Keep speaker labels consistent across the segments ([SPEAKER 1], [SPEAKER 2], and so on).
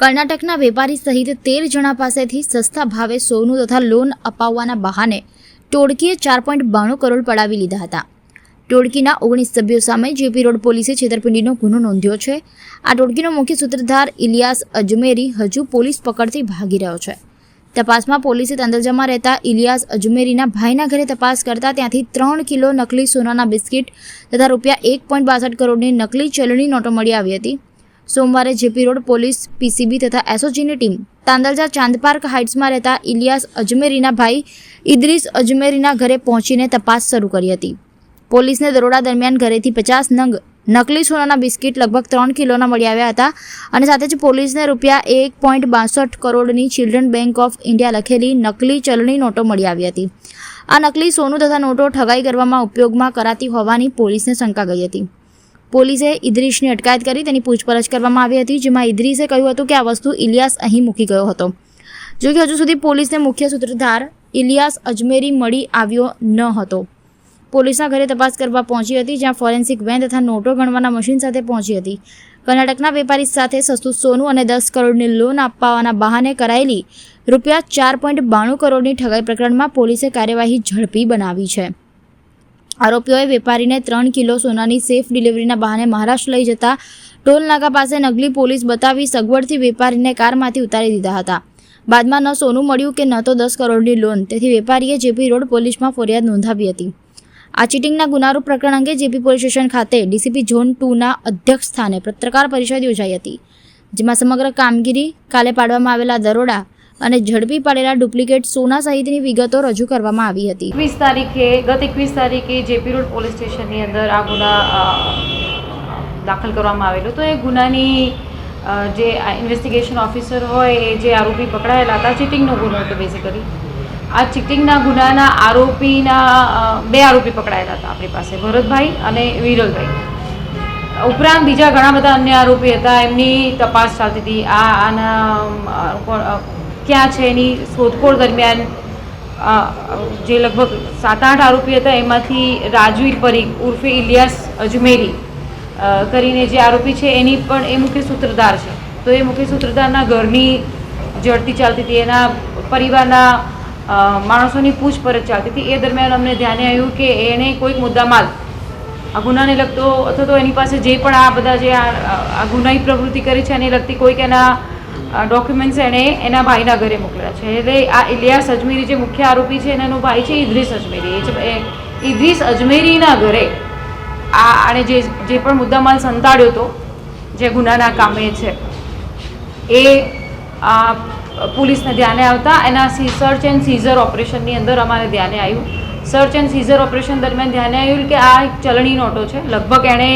[SPEAKER 1] કર્ણાટકના વેપારી સહિત તેર જણા પાસેથી સસ્તા ભાવે સોનું તથા લોન અપાવવાના બહાને ટોળકીએ ચાર પોઈન્ટ બાણું કરોડ પડાવી લીધા હતા. ટોળકીના ઓગણીસ સભ્યો સામે જેપી રોડ પોલીસે છેતરપિંડીનો ગુનો નોંધ્યો છે. આ ટોળકીનો મુખ્ય સૂત્રધાર ઇલિયાસ અજમેરી હજુ પોલીસ પકડથી ભાગી રહ્યો છે. તપાસમાં પોલીસે તંદરજામાં રહેતા ઇલિયાસ અજમેરીના ભાઈના ઘરે તપાસ કરતા ત્યાંથી ત્રણ કિલો નકલી સોનાના બિસ્કિટ તથા રૂપિયા એક પોઈન્ટ બાસઠ કરોડની નકલી ચલણી નોટો મળી આવી હતી. સોમવારે જેપી રોડ પોલીસ, પીસીબી તથા એસઓજીની ટીમ તાંદલજા ચાંદપાર્ક હાઇટ્સમાં રહેતા ઇલિયાસ અજમેરીના ભાઈ ઇદ્રીસ અજમેરીના ઘરે પહોંચીને તપાસ શરૂ કરી હતી. પોલીસને દરોડા દરમિયાન ઘરેથી પચાસ નંગ નકલી સોનાના બિસ્કિટ લગભગ ત્રણ કિલોના મળી આવ્યા હતા અને સાથે જ પોલીસને રૂપિયા એક પોઈન્ટ બાસઠ કરોડની ચિલ્ડ્રન બેંક ઓફ ઇન્ડિયા લખેલી નકલી ચલણી નોટો મળી આવી હતી. આ નકલી સોનું તથા નોટો ઠગાઈ કરવામાં ઉપયોગમાં કરાતી હોવાની પોલીસને શંકા ગઈ હતી. પોલીસે ઇદ્રીશની અટકાયત કરી તેની પૂછપરછ કરવામાં આવી હતી, જેમાં ઇદ્રીસે કહ્યું હતું કે આ વસ્તુ ઇલિયાસ અહીં મૂકી ગયો હતો. જો કે હજુ સુધી પોલીસને મુખ્ય સૂત્રધાર ઇલિયાસ અજમેરી મળી આવ્યો ન હતો. પોલીસના ઘરે તપાસ કરવા પહોંચી હતી, જ્યાં ફોરેન્સિક વેન તથા નોટો ગણવાના મશીન સાથે પહોંચી હતી. કર્ણાટકના વેપારી સાથે સસ્તું સોનું અને દસ કરોડની લોન આપવાના બહાને કરાયેલી રૂપિયા ચાર પોઈન્ટ બાણું કરોડની ઠગાઈ પ્રકરણમાં પોલીસે કાર્યવાહી ઝડપી બનાવી છે. આરોપીઓએ વેપારીને ત્રણ કિલો સોનાની સેફ ડિલિવરીના બહાને મહારાષ્ટ્ર લઈ જતા ટોલ નાકા પાસે નકલી પોલીસ બતાવી સગવડથી વેપારીને કારમાંથી ઉતારી દીધા હતા. બાદમાં ન સોનું મળ્યું કે ન તો દસ કરોડની લોન, તેથી વેપારીએ જેપી રોડ પોલીસમાં ફરિયાદ નોંધાવી હતી. આ ચીટિંગના ગુનારૂપ પ્રકરણ અંગે જેપી પોલીસ સ્ટેશન ખાતે ડીસીપી ઝોન ટુના અધ્યક્ષ સ્થાને પત્રકાર પરિષદ યોજાઈ હતી, જેમાં સમગ્ર કામગીરી કાલે પાડવામાં આવેલા દરોડા અને ઝડપી પાડેલા ડુપ્લિકેટ સોના સહિતની વિગતો રજૂ કરવામાં આવી હતી.
[SPEAKER 2] એકવીસ તારીખે, ગત એકવીસ તારીખે જેપી રોડ પોલીસ સ્ટેશનની અંદર આ ગુના દાખલ કરવામાં આવેલો. તો એ ગુનાની જે ઇન્વેસ્ટિગેશન ઓફિસર હોય, એ જે આરોપી પકડાયેલા હતા, ચીટિંગનો ગુનો હતો બેઝિકલી આ ચીટિંગના ગુનાના આરોપીના બે આરોપી પકડાયેલા હતા આપણી પાસે, ભરતભાઈ અને વિરલભાઈ. ઉપરાંત બીજા ઘણા બધા અન્ય આરોપી હતા, એમની તપાસ ચાલતી હતી. આ આના ક્યાં છે એની શોધખોળ દરમિયાન જે લગભગ સાત આઠ આરોપી હતા, એમાંથી રાજવીર પરીખ, ઉર્ફે ઇલિયાસ અજમેરી કરીને જે આરોપી છે, એની પણ એ મુખ્ય સૂત્રધાર છે. તો એ મુખ્ય સૂત્રધારના ઘરની જડતી ચાલતી હતી. એના પરિવારના માણસોની પૂછપરછ ચાલતી હતી. એ દરમિયાન અમને ધ્યાને આવ્યું કે એણે કોઈક મુદ્દામાલ, આ ગુનાને લગતો અથવા તો એની પાસે જે પણ આ બધા જે આ ગુનાહી પ્રવૃત્તિ કરી છે એને લગતી કોઈક એના ડોક્યુમેન્ટ્સ એણે એના ભાઈના ઘરે મોકલ્યા છે. એટલે આ ઇલિયાસ અજમેરી જે મુખ્ય આરોપી છે એનો ભાઈ છે ઇદ્રીસ અજમેરી. એ ઇદ્રીસ અજમેરીના ઘરે આ આણે જે જે પણ મુદ્દામાલ સંતાડ્યો હતો, જે ગુનાના કામે છે, એ પોલીસને ધ્યાને આવતા. એના સી સર્ચ એન્ડ સીઝર ઓપરેશનની અંદર અમારે ધ્યાને આવ્યું. સર્ચ એન્ડ સીઝર ઓપરેશન દરમિયાન ધ્યાને આવ્યું કે આ એક ચલણી નોટો છે. લગભગ એણે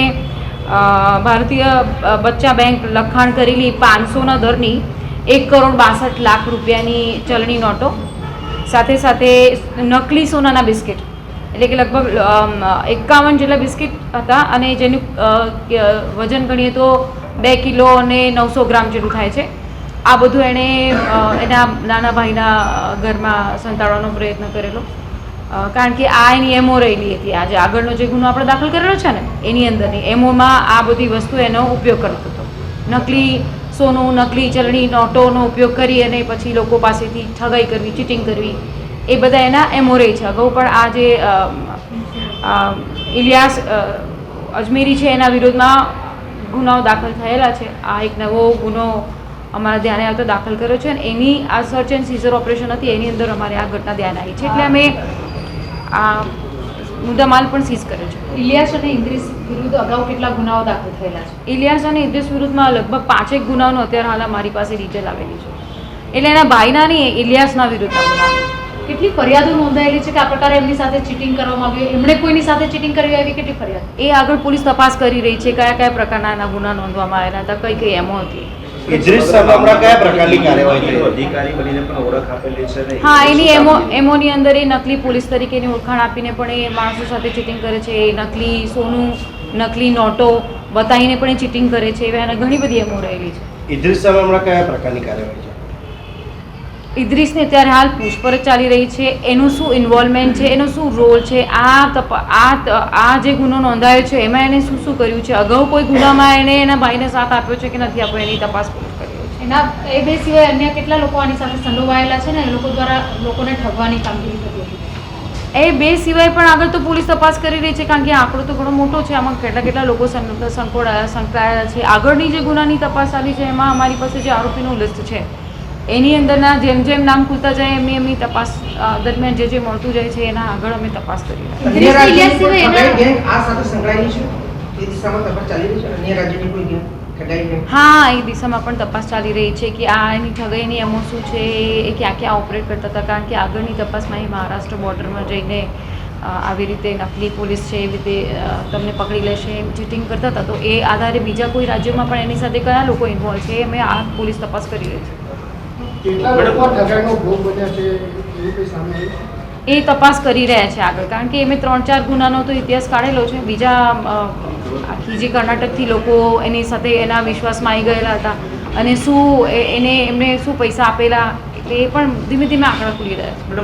[SPEAKER 2] ભારતીય બચ્ચા બેંક લખાણ કરેલી પાંચસોના દરની એક કરોડ બાસઠ લાખ રૂપિયાની ચલણી નોટો. સાથે સાથે નકલી સોનાના બિસ્કિટ. એટલે કે લગભગ એકાવન જેટલા બિસ્કિટ હતા અને જેનું વજન ગણીએ તો બે કિલો અને નવસો ગ્રામ જેટલું થાય છે. આ બધું એણે એના નાના ભાઈના ઘરમાં સંતાડવાનો પ્રયત્ન કરેલો. કારણ કે આ એની એમઓ રહેલી હતી. આ જે આગળનો જે ગુનો આપણે દાખલ કરેલો છે ને, એની અંદરની એમઓમાં આ બધી વસ્તુ એનો ઉપયોગ કરતો હતો. નકલી સોનું, નકલી ચલણી, નોટોનો ઉપયોગ કરી અને પછી લોકો પાસેથી ઠગાઈ કરવી, ચીટિંગ કરવી, એ બધા એના એમઓ રહી છે. અગાઉ પણ આ જે ઇલિયાસ અજમેરી છે એના વિરોધમાં ગુનાઓ દાખલ થયેલા છે. આ એક નવો ગુનો અમારા ધ્યાને આવતો દાખલ કર્યો છે અને એની આ સર્ચ એન્ડ સીઝર ઓપરેશન હતી એની અંદર અમારે આ ઘટના ધ્યાન આવી છે. એટલે અમે આ મુદ્દામાલ પણ સીઝ કર્યો છે.
[SPEAKER 3] ઇલિયાસ અને ઇદ્રીસ વિરુદ્ધ અગાઉ કેટલા ગુનાઓ દાખલ થયેલા છે?
[SPEAKER 2] ઇલિયાસ અને ઇદ્રીસ વિરુદ્ધમાં લગભગ પાંચેક ગુનાઓનો અત્યારે હાલ મારી પાસે ડિટેલ આવેલી છે. એટલે એના ભાઈના નહીં ઇલિયાસના વિરુદ્ધના ગુના
[SPEAKER 3] કેટલી ફરિયાદો નોંધાયેલી છે કે આ પ્રકારે એમની સાથે ચીટિંગ કરવામાં આવ્યું? એમણે કોઈની સાથે ચીટિંગ કરી આવી કેટલી ફરિયાદ?
[SPEAKER 2] એ આગળ પોલીસ તપાસ કરી રહી છે કયા કયા પ્રકારના એના ગુના નોંધવામાં આવ્યા હતા કઈ કઈ એમો હતી.
[SPEAKER 4] ઇદ્રીસ સાહેબ હમણાં કયા પ્રકારની કાર્યવાહી
[SPEAKER 5] અધિકારી બનીને પણ ઓળખ આપેલી છે
[SPEAKER 2] હા એની એમો એમોની અંદર એ નકલી પોલીસ તરીકેની ઓળખાણ આપીને પણ એ માણસો સાથે ચીટિંગ કરે છે એ નકલી સોનું નકલી નોટો બતાવીને પણ એ ચીટિંગ કરે છે એવા ઘણી બધી એમો રહેલી છે.
[SPEAKER 4] ઇદ્રીસ સાહેબ હમણાં કયા પ્રકારની કાર્યવાહી છે
[SPEAKER 2] ઇદ્રીસને અત્યારે હાલ પૂછપરછ ચાલી રહી છે. એનું શું ઇન્વોલ્વમેન્ટ છે? એનો શું રોલ છે? આ તપ આ આ જે ગુનો નોંધાયો છે એમાં એને શું શું કર્યું છે? અગાઉ કોઈ ગુનામાં એને એના ભાઈને સાથ આપ્યો છે કે નથી આપ્યો એની તપાસ કરી
[SPEAKER 3] એના એ બે સિવાય અન્ય કેટલા લોકો આની સાથે સંડોવાયેલા છે ને? એ લોકો દ્વારા લોકોને ઠગવાની કામગીરી થતી હતી.
[SPEAKER 2] એ બે સિવાય પણ આગળ તો પોલીસ તપાસ કરી રહી છે કારણ કે આંકડો તો ઘણો મોટો છે. આમાં કેટલા કેટલા લોકો સં- સંકોડાયા સંકળાયેલા છે. આગળની જે ગુનાની તપાસ આવી છે એમાં અમારી પાસે જે આરોપીનું લિસ્ટ છે એની અંદરના જેમ જેમ નામ ખુલતા જાય એમની એમની તપાસ દરમિયાન જે જે મળતું જાય છે એના આગળ અમે તપાસ કરી રહ્યા છીએ.
[SPEAKER 3] ઇદ્રીસ ઇલિયાસ સિવાય એના?
[SPEAKER 6] ગેંગ આ સાથે સંકળાયેલી છે? એ દિશામાં તપાસ ચાલી રહી છે? અન્ય રાજ્યની કોઈ ગેંગ ઠગાઈ ગેંગ?
[SPEAKER 2] હા એ દિશામાં પણ તપાસ ચાલી રહી છે કે આ એની ઠગાઈની એમો શું છે એ ક્યાં ક્યાં ઓપરેટ કરતા હતા કારણ કે આગળની તપાસમાં એ મહારાષ્ટ્ર બોર્ડરમાં જઈને આવી રીતે નકલી પોલીસ છે એવી રીતે તમને પકડી લેશે એમ ચીટિંગ કરતા હતા. તો એ આધારે બીજા કોઈ રાજ્યોમાં પણ એની સાથે કયા લોકો ઇન્વોલ્વ છે એ અમે આ પોલીસ તપાસ કરી રહી છે. એ તપાસ કરી રહ્યા છે આગળ કારણ કે એમે ત્રણ ચાર ગુનાનો તો ઇતિહાસ કાઢેલો છે. બીજા આખી જે કર્ણાટકથી લોકો એની સાથે એના વિશ્વાસમાં આવી ગયેલા હતા. અને શું એને એમને શું પૈસા આપેલા એટલે એ પણ ધીમે ધીમે આંકડા ખુલી રહ્યા છે.